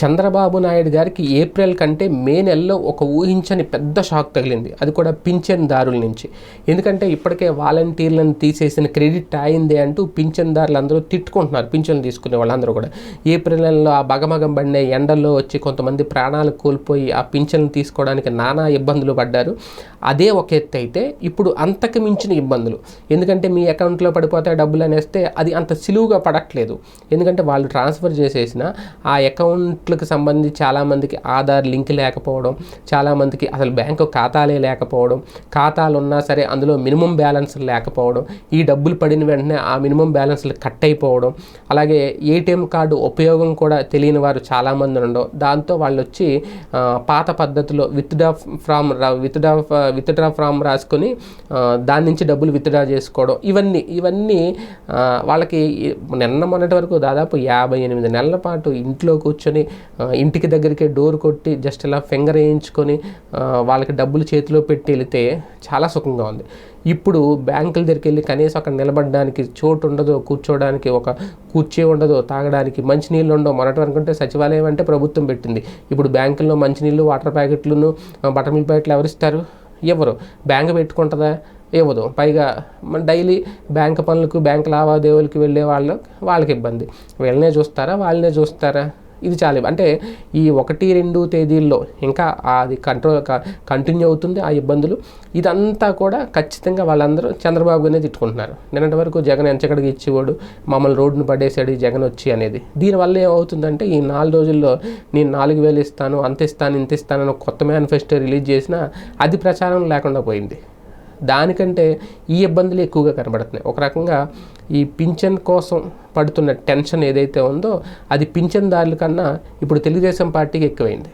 చంద్రబాబు నాయుడు గారికి ఏప్రిల్ కంటే మే నెలలో ఒక ఊహించని పెద్ద షాక్ తగిలింది. అది కూడా పింఛన్దారుల నుంచి. ఎందుకంటే ఇప్పటికే వాలంటీర్లను తీసేసిన క్రెడిట్ అయింది అంటూ పింఛన్దారులు అందరూ తిట్టుకుంటున్నారు. పింఛన్లు తీసుకునే వాళ్ళందరూ కూడా. ఏప్రిల్ నెలలో ఆ బగమగం పడిన ఎండల్లో వచ్చి కొంతమంది ప్రాణాలు కోల్పోయి ఆ పింఛన్లు తీసుకోవడానికి నానా ఇబ్బందులు పడ్డారు. అదే ఒక ఎత్తు అయితే ఇప్పుడు అంతకు మించిన ఇబ్బందులు. ఎందుకంటే మీ అకౌంట్లో పడిపోతే డబ్బులు అనేస్తే అది అంత సులువుగా పడట్లేదు. ఎందుకంటే వాళ్ళు ట్రాన్స్ఫర్ చేసేసిన ఆ అకౌంట్లకు సంబంధించి చాలామందికి ఆధార్ లింక్ లేకపోవడం చాలామందికి అసలు బ్యాంకు ఖాతాలే లేకపోవడం ఖాతాలు ఉన్నా సరే అందులో మినిమం బ్యాలెన్స్ లేకపోవడం ఈ డబ్బులు పడిన వెంటనే ఆ మినిమం బ్యాలెన్స్లు కట్ అయిపోవడం అలాగే ఏటీఎం కార్డు ఉపయోగం కూడా తెలియని వారు చాలామంది ఉండవు దాంతో వాళ్ళు వచ్చి పాత పద్ధతిలో withdraw from withdraw withdraw from రాసుకొని దాని నుంచి డబ్బులు విత్డ్రా చేసుకోవడం. ఇవన్నీ ఇవన్నీ వాళ్ళకి నిన్న మొన్నటి వరకు దాదాపు యాభై ఎనిమిది నెలల పాటు ఇంట్లో కూర్చొని ఇంటికి దగ్గరికి డోర్ కొట్టి జస్ట్ ఇలా ఫింగర్ వేయించుకొని వాళ్ళకి డబ్బులు చేతిలో పెట్టి వెళితే చాలా సుఖంగా ఉంది. ఇప్పుడు బ్యాంకుల దగ్గరికి వెళ్ళి కనీసం అక్కడ నిలబడడానికి చోటు ఉండదు కూర్చోవడానికి ఒక కుర్చీ ఉండదు తాగడానికి మంచినీళ్ళు ఉండవు మొన్నటి వరకు అంటే సచివాలయం అంటే ప్రభుత్వం పెట్టింది. ఇప్పుడు బ్యాంకుల్లో మంచినీళ్ళు వాటర్ ప్యాకెట్లను బటర్ మిల్క్ ప్యాకెట్లు ఎవరిస్తారు ఎవరు? బ్యాంక్ పెట్టుకుంటుందా? ఇవ్వదు. పైగా మన డైలీ బ్యాంక్ పనులకు బ్యాంక్ లావాదేవీలకు వెళ్ళే వాళ్ళు వాళ్ళకి ఇబ్బంది. వీళ్ళనే చూస్తారా? వాళ్ళనే చూస్తారా? ఇది చాలా అంటే ఈ ఒకటి రెండు తేదీల్లో ఇంకా అది కంట్రోల్ కంటిన్యూ అవుతుంది ఆ ఇబ్బందులు. ఇదంతా కూడా ఖచ్చితంగా వాళ్ళందరూ చంద్రబాబుగానే తిట్టుకుంటున్నారు. నిన్నటి వరకు జగన్ ఎంచకడికి ఇచ్చేవాడు మమ్మల్ని రోడ్డును పడేసాడు జగన్ వచ్చి అనేది. దీనివల్ల ఏమవుతుందంటే ఈ నాలుగు రోజుల్లో నేను నాలుగు వేలు ఇస్తాను అంత ఇస్తాను ఇంత ఇస్తాను అని కొత్త మేనిఫెస్టో రిలీజ్ చేసినా అది ప్రచారం లేకుండా పోయింది. దానికంటే ఈ ఇబ్బందులు ఎక్కువగా కనబడుతున్నాయి. ఒక రకంగా ఈ పింఛన్ కోసం పడుతున్న టెన్షన్ ఏదైతే ఉందో అది పింఛన్దారుల కన్నా ఇప్పుడు తెలుగుదేశం పార్టీకి ఎక్కువైంది.